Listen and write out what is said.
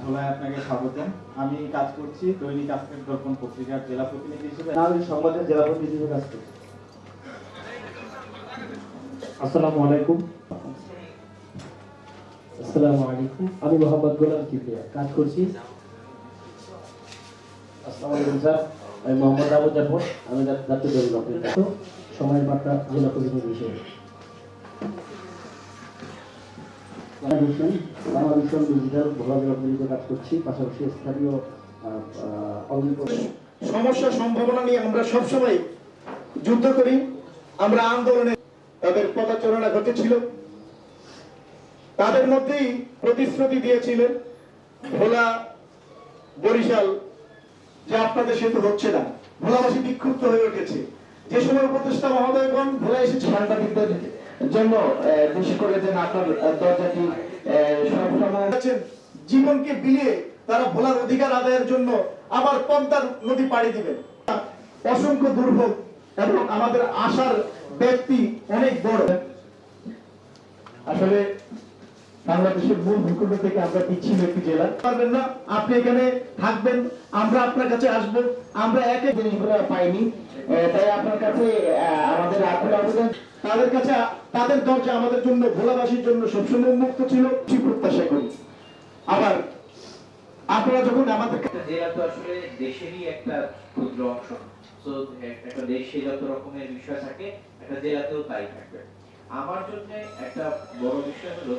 ধোলায় আপনাকে স্বাগতম। আমি কাজ করছি, দৈনিক আজকের দর্পণ পত্রিকার জেলা প্রতিনিধি হিসেবে। আমি সংবাদের জেলা প্রতিনিধি হিসেবে কাজ করছি। আসসালামু আলাইকুম। আসসালামু আলাইকুম। আমি মোহাম্মদ গোলাম কিবরিয়া, কাজ করছি। আসসালামু আলাইকুম, স্যার। আমি মোহাম্মদ আবু জাফর, আমি জাতীয় দল সময়ের বার্তা জেলা প্রতিনিধি হিসেবে। কাজ করছি, পাশাপাশি স্থানীয় সমস্যা সম্ভাবনা নিয়ে আমরা সবসময় যুদ্ধ করি, আমরা আন্দোলনে তাদের ঘটেছিল। তাদের মধ্যেই প্রতিশ্রুতি দিয়েছিলেন, ভোলা বরিশাল, যে আপনাদের সেতু হচ্ছে না। ভোলাবাসী বিক্ষুব্ধ হয়ে উঠেছে। যে সময় উপদেষ্টা মহোদয়গণ ভোলা এসে সাংবাদিকদের জন্য বিশেষ করে যেন আপনার দরজাটি সবসময় জীবনকে বিলিয়ে তারা ভোলার অধিকার আদায়ের জন্য আবার পদ্মার নদী পাড়ি দিবেন। অসংখ্য দুর্ভোগ এবং আমাদের আশার ব্যক্তি অনেক বড়। আসলে বাংলাদেশের মূল ভূখণ্ড থেকে আমরা বিচ্ছিন্ন একটি জেলা। পারবেন না আপনি এখানে থাকবেন আমরা আপনার কাছে আসব আমরা এক জিনিসগুলো পাইনি তাই আপনার কাছে আমাদের আকুল আবেদন। তাদের কাছে, তাদের দরজা আমাদের জন্য, ভোলাবাসীর জন্য সবসময় উন্মুক্ত ছিল, কি প্রত্যাশা করি? আবার, আপনারা যখন আমাদের জেলা তো আসলে দেশেরই একটা ক্ষুদ্র অংশ। তো একটা দেশে যত রকমের বিষয় থাকে, একটা জেলাতেও তাই থাকবে। আমার জন্য একটা বড় বিষয় হলো